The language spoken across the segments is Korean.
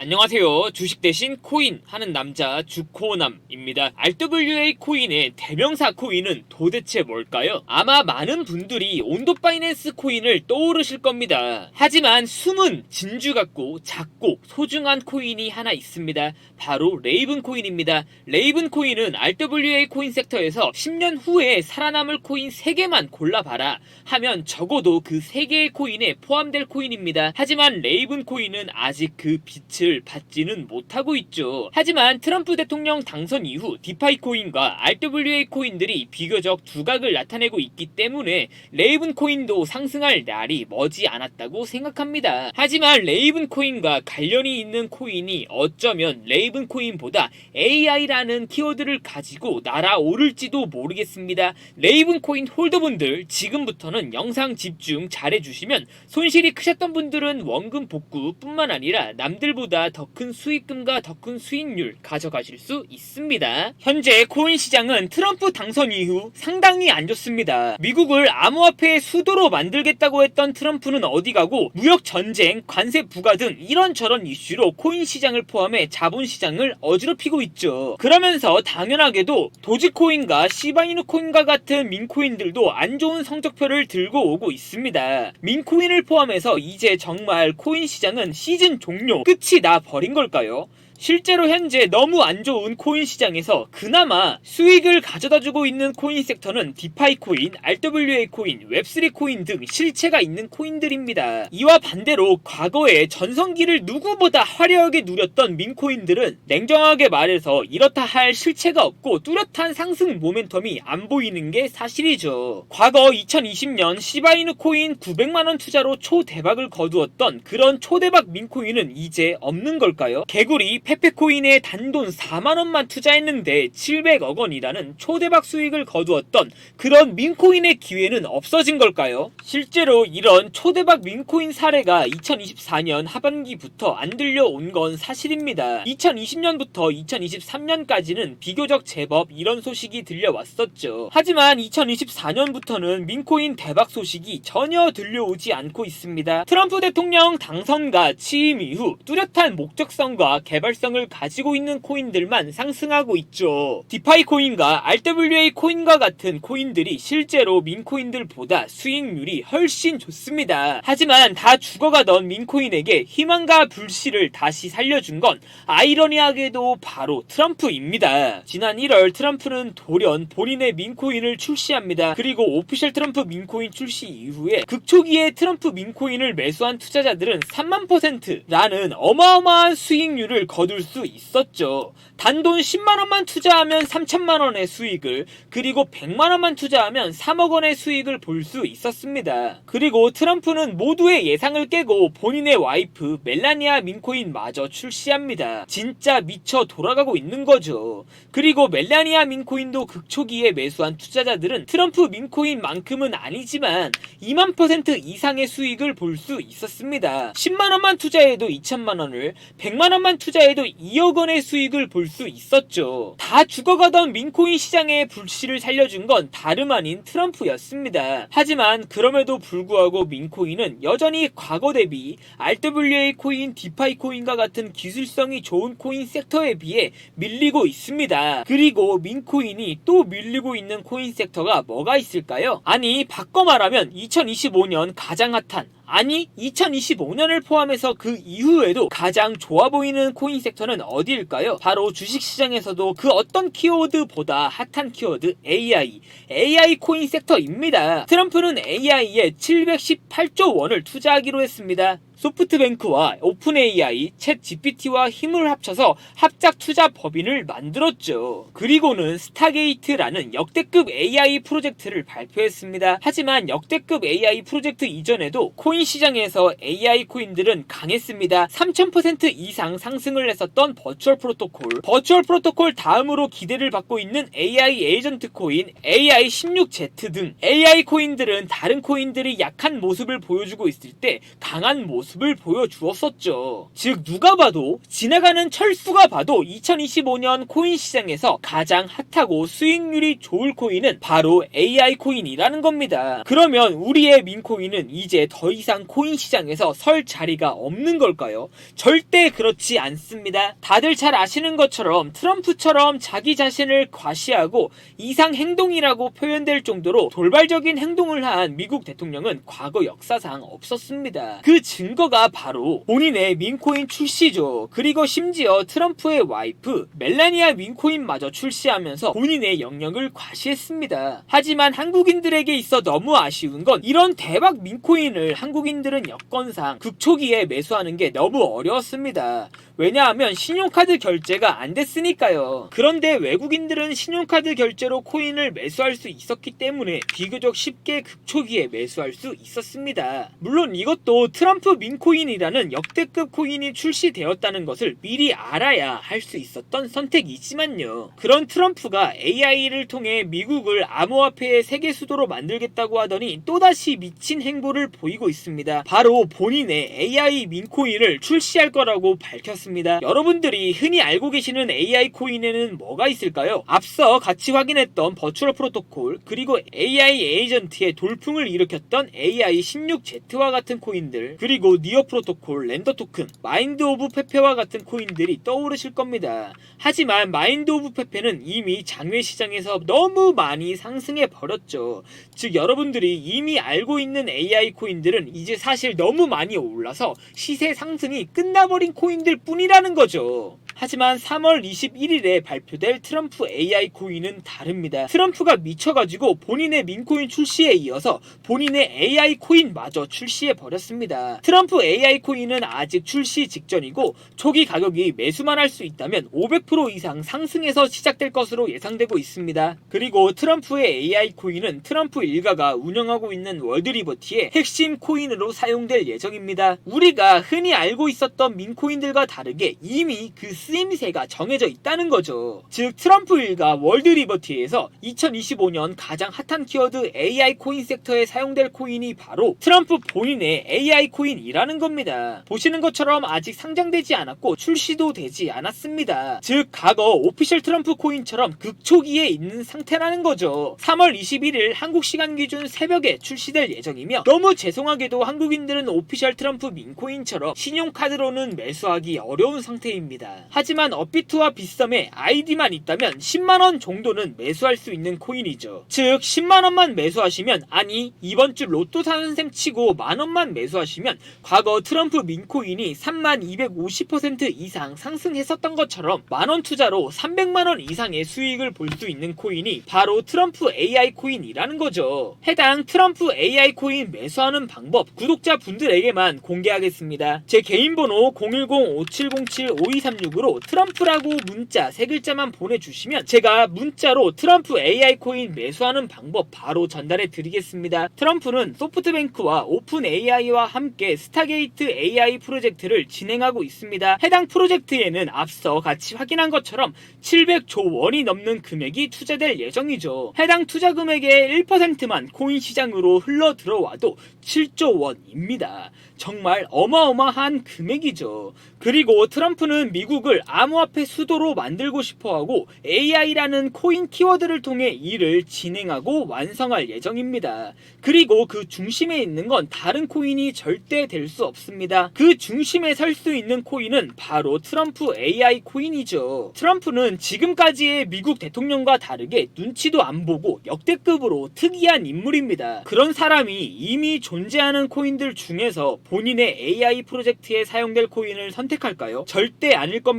안녕하세요. 주식 대신 코인 하는 남자 주코남입니다. RWA 코인의 대명사 코인은 도대체 뭘까요? 아마 많은 분들이 온도 파이낸스 코인을 떠오르실 겁니다. 하지만 숨은 진주 같고 작고 소중한 코인이 하나 있습니다. 바로 레이븐 코인입니다. 레이븐 코인은 RWA 코인 섹터에서 10년 후에 살아남을 코인 3개만 골라봐라 하면 적어도 그 3개의 코인에 포함될 코인입니다. 하지만 레이븐 코인은 아직 그 빛을 받지는 못하고 있죠. 하지만 트럼프 대통령 당선 이후 디파이 코인과 RWA 코인들이 비교적 두각을 나타내고 있기 때문에 레이븐 코인도 상승할 날이 머지 않았다고 생각합니다. 하지만 레이븐 코인과 관련이 있는 코인이 어쩌면 레이븐 코인보다 AI라는 키워드를 가지고 날아오를지도 모르겠습니다. 레이븐 코인 홀더분들 지금부터는 영상 집중 잘해주시면 손실이 크셨던 분들은 원금 복구뿐만 아니라 남들보다 더 큰 수익금과 더 큰 수익률 가져가실 수 있습니다. 현재 코인 시장은 트럼프 당선 이후 상당히 안 좋습니다. 미국을 암호화폐의 수도로 만들겠다고 했던 트럼프는 어디 가고 무역 전쟁, 관세 부과 등 이런저런 이슈로 코인 시장을 포함해 자본 시장을 어지럽히고 있죠. 그러면서 당연하게도 도지코인과 시바이누 코인과 같은 민코인들도 안 좋은 성적표를 들고 오고 있습니다. 민코인을 포함해서 이제 정말 코인 시장은 시즌 종료 끝이 나 버린 걸까요? 실제로 현재 너무 안 좋은 코인 시장에서 그나마 수익을 가져다 주고 있는 코인 섹터는 디파이 코인, RWA 코인, 웹3 코인 등 실체가 있는 코인들입니다. 이와 반대로 과거에 전성기를 누구보다 화려하게 누렸던 민코인들은 냉정하게 말해서 이렇다 할 실체가 없고 뚜렷한 상승 모멘텀이 안 보이는 게 사실이죠. 과거 2020년 시바이누 코인 900만원 투자로 초대박을 거두었던 그런 초대박 민코인은 이제 없는 걸까요? 개구리 페페코인에 단돈 4만원만 투자했는데 700억 원이라는 초대박 수익을 거두었던 그런 민코인의 기회는 없어진 걸까요? 실제로 이런 초대박 민코인 사례가 2024년 하반기부터 안 들려온 건 사실입니다. 2020년부터 2023년까지는 비교적 제법 이런 소식이 들려왔었죠. 하지만 2024년부터는 민코인 대박 소식이 전혀 들려오지 않고 있습니다. 트럼프 대통령 당선과 취임 이후 뚜렷한 목적성과 개발 성을 가지고 있는 코인들만 상승하고 있죠. 디파이 코인과 RWA 코인과 같은 코인들이 실제로 민코인들보다 수익률이 훨씬 좋습니다. 하지만 다 죽어가던 민코인에게 희망과 불씨를 다시 살려준 건 아이러니하게도 바로 트럼프입니다. 지난 1월 트럼프는 돌연 본인의 민코인을 출시합니다. 그리고 오피셜 트럼프 민코인 출시 이후에 극초기에 트럼프 민코인을 매수한 투자자들은 3만 퍼센트라는 어마어마한 수익률을 거둘 수 있었죠. 단돈 10만원만 투자하면 3천만원의 수익을 그리고 100만원만 투자하면 3억 원의 수익을 볼 수 있었습니다. 그리고 트럼프는 모두의 예상을 깨고 본인의 와이프 멜라니아 민코인 마저 출시합니다. 진짜 미쳐 돌아가고 있는 거죠. 그리고 멜라니아 민코인도 극초기에 매수한 투자자들은 트럼프 민코인만큼은 아니지만 2만 퍼센트 이상의 수익을 볼 수 있었습니다. 10만 원만 투자해도 2천만 원을, 100만 원만 투자해도 2억 원의 수익을 볼 수 있었죠. 다 죽어가던 민코인 시장의 불씨를 살려준 건 다름 아닌 트럼프였습니다. 하지만 그럼에도 불구하고 민코인은 여전히 과거 대비 RWA 코인, 디파이 코인과 같은 기술성이 좋은 코인 섹터에 비해 밀리고 있습니다. 그리고 민코인이 또 밀리고 있는 코인 섹터가 뭐가 있을까요? 아니 바꿔 말하면 2025년 가장 핫한 아니 2025년을 포함해서 그 이후에도 가장 좋아 보이는 코인 섹터는 어디일까요? 바로 주식시장에서도 그 어떤 키워드보다 핫한 키워드 AI AI 코인 섹터입니다. 트럼프는 AI에 718조 원을 투자하기로 했습니다. 소프트뱅크와 오픈 AI, 챗 GPT와 힘을 합쳐서 합작 투자 법인을 만들었죠. 그리고는 스타게이트라는 역대급 AI 프로젝트를 발표했습니다. 하지만 역대급 AI 프로젝트 이전에도 코인 시장에서 AI 코인들은 강했습니다. 3000% 이상 상승을 했었던 버추얼 프로토콜, 버추얼 프로토콜 다음으로 기대를 받고 있는 AI 에이전트 코인, AI16Z 등 AI 코인들은 다른 코인들이 약한 모습을 보여주고 있을 때 강한 모습 모습을 보여주었었죠. 즉 누가 봐도 지나가는 철수가 봐도 2025년 코인 시장에서 가장 핫하고 수익률이 좋을 코인은 바로 AI 코인이라는 겁니다. 그러면 우리의 민코인은 이제 더 이상 코인 시장에서 설 자리가 없는 걸까요? 절대 그렇지 않습니다. 다들 잘 아시는 것처럼 트럼프처럼 자기 자신을 과시하고 이상 행동이라고 표현될 정도로 돌발적인 행동을 한 미국 대통령은 과거 역사상 없었습니다. 그 증거 가 바로 본인의 민코인 출시죠. 그리고 심지어 트럼프의 와이프 멜라니아 민코인마저 출시하면서 본인의 영역을 과시했습니다. 하지만 한국인들에게 있어 너무 아쉬운 건 이런 대박 민코인을 한국인들은 여건상 극초기에 매수하는 게 너무 어려웠습니다. 왜냐하면 신용카드 결제가 안 됐으니까요. 그런데 외국인들은 신용카드 결제로 코인을 매수할 수 있었기 때문에 비교적 쉽게 극초기에 매수할 수 있었습니다. 물론 이것도 트럼프 민코인이라는 역대급 코인이 출시되었다는 것을 미리 알아야 할 수 있었던 선택이지만요. 그런 트럼프가 AI를 통해 미국을 암호화폐의 세계 수도로 만들겠다고 하더니 또다시 미친 행보를 보이고 있습니다. 바로 본인의 AI 민코인을 출시할 거라고 밝혔습니다. 여러분들이 흔히 알고 계시는 AI 코인에는 뭐가 있을까요? 앞서 같이 확인했던 버추얼 프로토콜 그리고 AI 에이전트의 돌풍을 일으켰던 AI 16Z와 같은 코인들 그리고 니어 프로토콜 랜더 토큰 마인드 오브 페페와 같은 코인들이 떠오르실 겁니다. 하지만 마인드 오브 페페는 이미 장외 시장에서 너무 많이 상승해 버렸죠. 즉 여러분들이 이미 알고 있는 AI 코인들은 이제 사실 너무 많이 올라서 시세 상승이 끝나버린 코인들 뿐 이라는 거죠. 하지만 3월 21일에 발표될 트럼프 AI 코인은 다릅니다. 트럼프가 미쳐가지고 본인의 민코인 출시에 이어서 본인의 AI 코인마저 출시해 버렸습니다. 트럼프 AI 코인은 아직 출시 직전이고 초기 가격이 매수만 할 수 있다면 500% 이상 상승해서 시작될 것으로 예상되고 있습니다. 그리고 트럼프의 AI 코인은 트럼프 일가가 운영하고 있는 월드리버티의 핵심 코인으로 사용될 예정입니다. 우리가 흔히 알고 있었던 민코인들과 다르게 이미 그 쓰임새가 정해져 있다는 거죠. 즉 트럼프 일가 월드 리버티에서 2025년 가장 핫한 키워드 AI 코인 섹터에 사용될 코인이 바로 트럼프 본인의 AI 코인이라는 겁니다. 보시는 것처럼 아직 상장되지 않았고 출시도 되지 않았습니다. 즉 과거 오피셜 트럼프 코인처럼 극초기에 있는 상태라는 거죠. 3월 21일 한국 시간 기준 새벽에 출시될 예정이며 너무 죄송하게도 한국인들은 오피셜 트럼프 민코인처럼 신용카드로는 매수하기 어려운 상태입니다. 하지만 업비트와 비썸에 아이디만 있다면 10만원 정도는 매수할 수 있는 코인이죠. 즉 10만원만 매수하시면 아니 이번 주 로또 사는 셈 치고 만원만 매수하시면 과거 트럼프 민코인이 3만 250% 이상 상승했었던 것처럼 만원 투자로 300만원 이상의 수익을 볼 수 있는 코인이 바로 트럼프 AI 코인이라는 거죠. 해당 트럼프 AI 코인 매수하는 방법 구독자 분들에게만 공개하겠습니다. 제 개인 번호 010-5707-5236으로 트럼프라고 문자 세 글자만 보내주시면 제가 문자로 트럼프 AI 코인 매수하는 방법 바로 전달해 드리겠습니다. 트럼프는 소프트뱅크와 오픈 AI와 함께 스타게이트 AI 프로젝트를 진행하고 있습니다. 해당 프로젝트에는 앞서 같이 확인한 것처럼 700조 원이 넘는 금액이 투자될 예정이죠. 해당 투자 금액의 1%만 코인 시장으로 흘러 들어와도 7조 원입니다. 정말 어마어마한 금액이죠. 그리고 트럼프는 미국을 암호화폐 수도로 만들고 싶어 하고 AI라는 코인 키워드를 통해 이를 진행하고 완성할 예정입니다. 그리고 그 중심에 있는 건 다른 코인이 절대 될 수 없습니다. 그 중심에 설 수 있는 코인은 바로 트럼프 AI 코인이죠. 트럼프는 지금까지의 미국 대통령과 다르게 눈치도 안 보고 역대급으로 특이한 인물입니다. 그런 사람이 이미 존재하는 코인들 중에서 본인의 AI 프로젝트에 사용될 코인을 선택할까요? 절대 아닐 겁니다.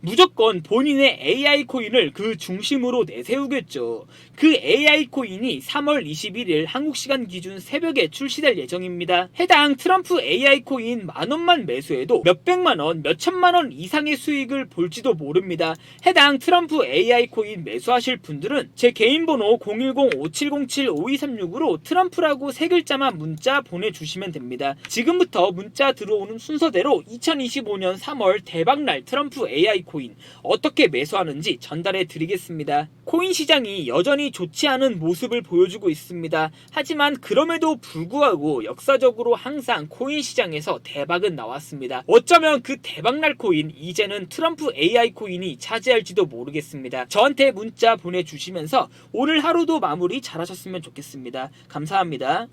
무조건 본인의 AI 코인을 그 중심으로 내세우겠죠. 그 AI 코인이 3월 21일 한국 시간 기준 새벽에 출시될 예정입니다. 해당 트럼프 AI 코인 만 원만 매수해도 몇백만 원, 몇천만 원 이상의 수익을 볼지도 모릅니다. 해당 트럼프 AI 코인 매수하실 분들은 제 개인 번호 010-5707-5236으로 트럼프라고 세 글자만 문자 보내주시면 됩니다. 지금 지금부터 문자 들어오는 순서대로 2025년 3월 대박날 트럼프 AI 코인 어떻게 매수하는지 전달해 드리겠습니다. 코인 시장이 여전히 좋지 않은 모습을 보여주고 있습니다. 하지만 그럼에도 불구하고 역사적으로 항상 코인 시장에서 대박은 나왔습니다. 어쩌면 그 대박날 코인 이제는 트럼프 AI 코인이 차지할지도 모르겠습니다. 저한테 문자 보내주시면서 오늘 하루도 마무리 잘하셨으면 좋겠습니다. 감사합니다.